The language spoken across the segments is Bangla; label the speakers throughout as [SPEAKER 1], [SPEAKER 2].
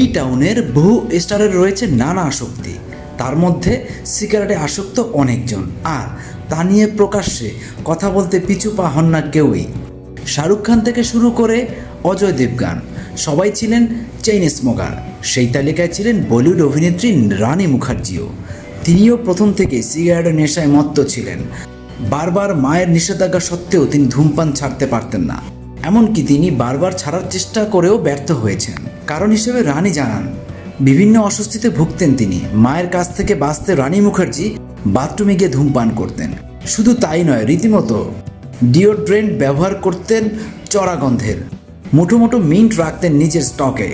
[SPEAKER 1] টাউনের বহু স্টারের রয়েছে নানা আসক্তি। তার মধ্যে সিগারেটে আসক্ত অনেকজন। আর তা নিয়ে প্রকাশ্যে কথা বলতে পিছু পা হন না কেউই। শাহরুখ খান থেকে শুরু করে অজয় দেবগান। সবাই ছিলেন চেইন স্মোকার। সেই তালিকায় ছিলেন বলিউড অভিনেত্রী রানী মুখার্জিও। তিনিও প্রথম থেকে সিগারেটের নেশায় মত্ত ছিলেন। বারবার মায়ের নিষেধাজ্ঞা সত্ত্বেও তিনি ধূমপান ছাড়তে পারতেন না। এমনকি তিনি বারবার ছাড়ার চেষ্টা করেও ব্যর্থ হয়েছেন। কারণ হিসেবে রানী জানান, বিভিন্ন অস্বস্তিতে ভুগতেন তিনি। মায়ের কাছ থেকে বাঁচতে রানী মুখার্জি বাথরুমে গিয়ে ধূমপান করতেন। শুধু তাই নয়, রীতিমতো ডিওড্রেন্ট ব্যবহার করতেন চড়া গন্ধের মুঠো মুঠো মিন্ট রাখতেন নিজের স্টকে,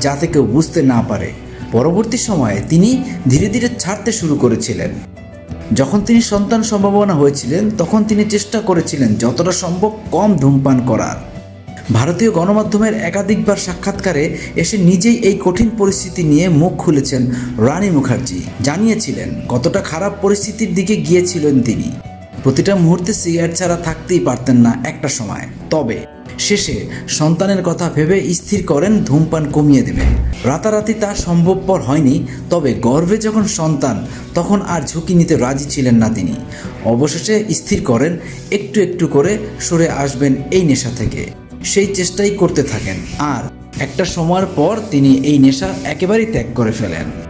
[SPEAKER 1] যাতে কেউ বুঝতে না পারে। পরবর্তী সময়ে তিনি ধীরে ধীরে ছাড়তে শুরু করেছিলেন। যখন তিনি সন্তান সম্ভাবনা হয়েছিলেন, তখন তিনি চেষ্টা করেছিলেন যতটা সম্ভব কম ধূমপান করার। ভারতীয় গণমাধ্যমের একাধিকবার সাক্ষাৎকারে এসে নিজেই এই কঠিন পরিস্থিতি নিয়ে মুখ খুলেছেন রানী মুখার্জি। জানিয়েছিলেন, কতটা খারাপ পরিস্থিতির দিকে গিয়েছিলেন তিনি। প্রতিটা মুহূর্তে সিগারেট ছাড়া থাকতেই পারতেন না একটা সময়। তবে শেষে সন্তানের কথা ভেবে স্থির করেন, ধূমপান কমিয়ে দেবেন। রাতারাতি তা সম্ভবপর হয়নি, তবে গর্ভে যখন সন্তান, তখন আর ঝুঁকি নিতে রাজি ছিলেন না তিনি। অবশেষে স্থির করেন, একটু একটু করে সরে আসবেন এই নেশা থেকে। সেই চেষ্টাই করতে থাকেন। আর একটা সময়ের পর তিনি এই নেশা একেবারেই ত্যাগ করে ফেলেন।